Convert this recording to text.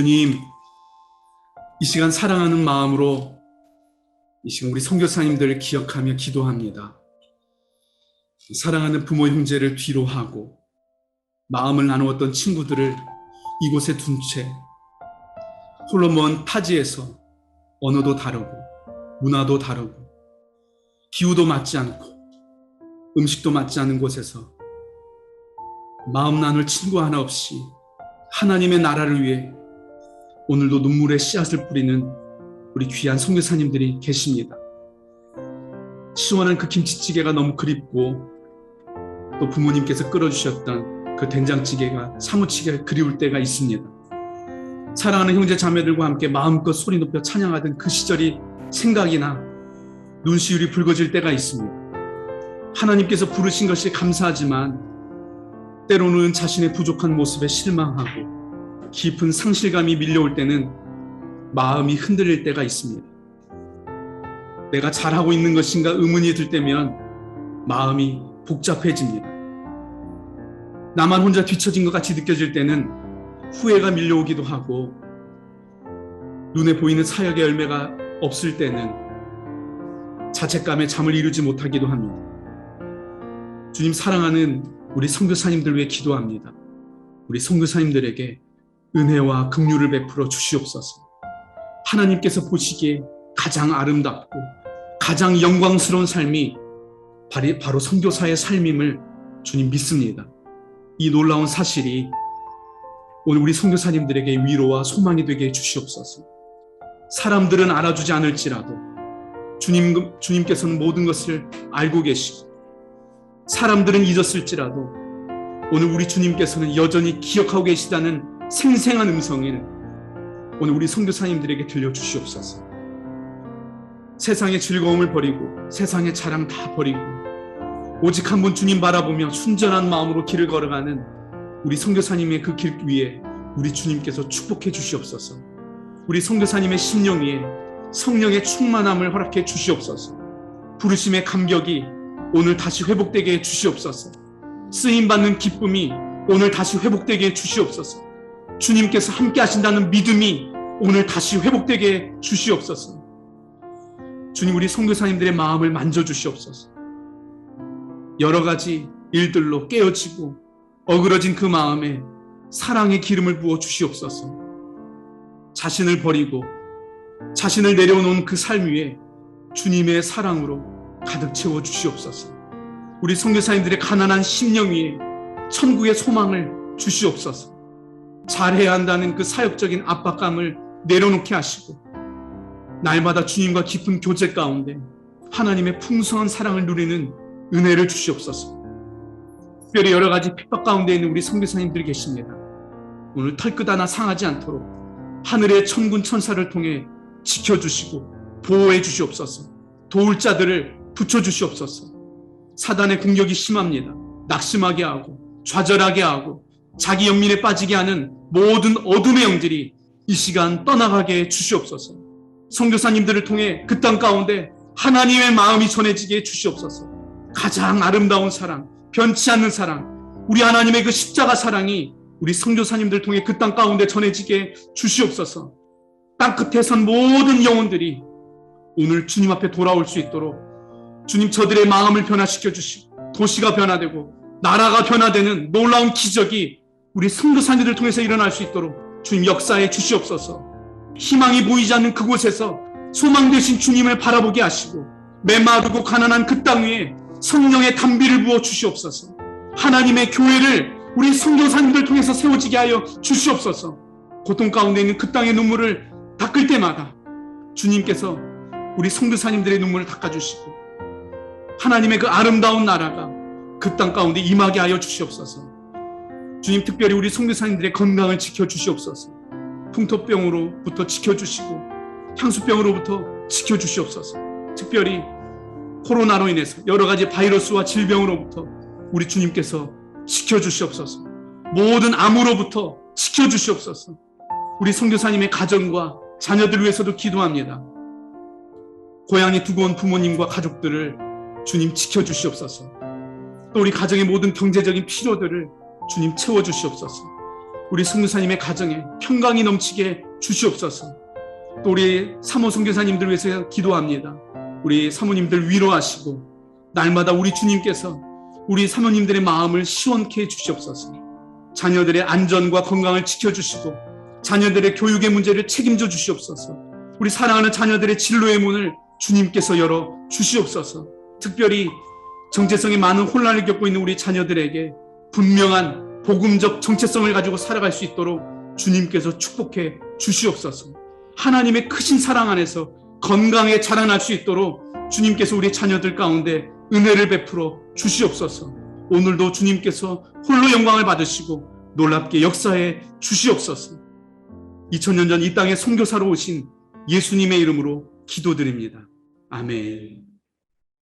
주님, 이 시간 사랑하는 마음으로 이 시간 우리 선교사님들을 기억하며 기도합니다. 사랑하는 부모 형제를 뒤로 하고 마음을 나누었던 친구들을 이곳에 둔 채 홀로 먼 타지에서 언어도 다르고 문화도 다르고 기후도 맞지 않고 음식도 맞지 않는 곳에서 마음 나눌 친구 하나 없이 하나님의 나라를 위해 오늘도 눈물의 씨앗을 뿌리는 우리 귀한 선교사님들이 계십니다. 시원한 그 김치찌개가 너무 그립고 또 부모님께서 끓여주셨던 그 된장찌개가 사무치게 그리울 때가 있습니다. 사랑하는 형제 자매들과 함께 마음껏 소리 높여 찬양하던 그 시절이 생각이나 눈시울이 붉어질 때가 있습니다. 하나님께서 부르신 것이 감사하지만 때로는 자신의 부족한 모습에 실망하고 깊은 상실감이 밀려올 때는 마음이 흔들릴 때가 있습니다. 내가 잘하고 있는 것인가 의문이 들 때면 마음이 복잡해집니다. 나만 혼자 뒤처진 것 같이 느껴질 때는 후회가 밀려오기도 하고 눈에 보이는 사역의 열매가 없을 때는 자책감에 잠을 이루지 못하기도 합니다. 주님 사랑하는 우리 선교사님들 위해 기도합니다. 우리 선교사님들에게 은혜와 긍휼을 베풀어 주시옵소서. 하나님께서 보시기에 가장 아름답고 가장 영광스러운 삶이 바로 선교사의 삶임을 주님 믿습니다. 이 놀라운 사실이 오늘 우리 선교사님들에게 위로와 소망이 되게 해 주시옵소서. 사람들은 알아주지 않을지라도 주님 주님께서는 모든 것을 알고 계시고 사람들은 잊었을지라도 오늘 우리 주님께서는 여전히 기억하고 계시다는 생생한 음성을 오늘 우리 선교사님들에게 들려 주시옵소서. 세상의 즐거움을 버리고 세상의 자랑 다 버리고 오직 한 분 주님 바라보며 순전한 마음으로 길을 걸어가는 우리 선교사님의 그 길 위에 우리 주님께서 축복해 주시옵소서. 우리 선교사님의 심령 위에 성령의 충만함을 허락해 주시옵소서. 부르심의 감격이 오늘 다시 회복되게 해 주시옵소서. 쓰임 받는 기쁨이 오늘 다시 회복되게 해 주시옵소서. 주님께서 함께 하신다는 믿음이 오늘 다시 회복되게 해 주시옵소서. 주님 우리 선교사님들의 마음을 만져 주시옵소서. 여러 가지 일들로 깨어지고 어그러진 그 마음에 사랑의 기름을 부어 주시옵소서. 자신을 버리고 자신을 내려놓은 그 삶 위에 주님의 사랑으로 가득 채워 주시옵소서. 우리 선교사님들의 가난한 심령 위에 천국의 소망을 주시옵소서. 잘해야 한다는 그 사역적인 압박감을 내려놓게 하시고 날마다 주님과 깊은 교제 가운데 하나님의 풍성한 사랑을 누리는 은혜를 주시옵소서. 특별히 여러 가지 핍박 가운데 있는 우리 선교사님들이 계십니다. 오늘 털끝 하나 상하지 않도록 하늘의 천군 천사를 통해 지켜주시고 보호해 주시옵소서. 도울 자들을 붙여 주시옵소서. 사단의 공격이 심합니다. 낙심하게 하고 좌절하게 하고 자기 연민에 빠지게 하는 모든 어둠의 영들이 이 시간 떠나가게 해 주시옵소서. 선교사님들을 통해 그 땅 가운데 하나님의 마음이 전해지게 해 주시옵소서. 가장 아름다운 사랑, 변치 않는 사랑, 우리 하나님의 그 십자가 사랑이 우리 선교사님들 통해 그 땅 가운데 전해지게 주시옵소서. 땅 끝에 선 모든 영혼들이 오늘 주님 앞에 돌아올 수 있도록 주님 저들의 마음을 변화시켜 주시고 도시가 변화되고 나라가 변화되는 놀라운 기적이 우리 선교사님들을 통해서 일어날 수 있도록 주님 역사에 주시옵소서. 희망이 보이지 않는 그곳에서 소망 되신 주님을 바라보게 하시고 메마르고 가난한 그 땅 위에 성령의 담비를 부어 주시옵소서. 하나님의 교회를 우리 선교사님들 통해서 세워지게 하여 주시옵소서. 고통 가운데 있는 그 땅의 눈물을 닦을 때마다 주님께서 우리 선교사님들의 눈물을 닦아 주시고 하나님의 그 아름다운 나라가 그 땅 가운데 임하게 하여 주시옵소서. 주님 특별히 우리 선교사님들의 건강을 지켜 주시옵소서. 풍토병으로부터 지켜 주시고 향수병으로부터 지켜 주시옵소서. 특별히 코로나로 인해서 여러 가지 바이러스와 질병으로부터 우리 주님께서 지켜 주시옵소서. 모든 암으로부터 지켜 주시옵소서. 우리 선교사님의 가정과 자녀들 위해서도 기도합니다. 고향에 두고 온 부모님과 가족들을 주님 지켜 주시옵소서. 또 우리 가정의 모든 경제적인 필요들을 주님 채워 주시옵소서. 우리 성교사님의 가정에 평강이 넘치게 주시옵소서. 또 우리 사모 성교사님들 위해서 기도합니다. 우리 사모님들 위로하시고 날마다 우리 주님께서 우리 사모님들의 마음을 시원케 해 주시옵소서. 자녀들의 안전과 건강을 지켜주시고 자녀들의 교육의 문제를 책임져 주시옵소서. 우리 사랑하는 자녀들의 진로의 문을 주님께서 열어 주시옵소서. 특별히 정체성에 많은 혼란을 겪고 있는 우리 자녀들에게 분명한 복음적 정체성을 가지고 살아갈 수 있도록 주님께서 축복해 주시옵소서. 하나님의 크신 사랑 안에서 건강에 자라날 수 있도록 주님께서 우리 자녀들 가운데 은혜를 베풀어 주시옵소서. 오늘도 주님께서 홀로 영광을 받으시고 놀랍게 역사해 주시옵소서. 2000년 전 이 땅에 선교사로 오신 예수님의 이름으로 기도드립니다. 아멘.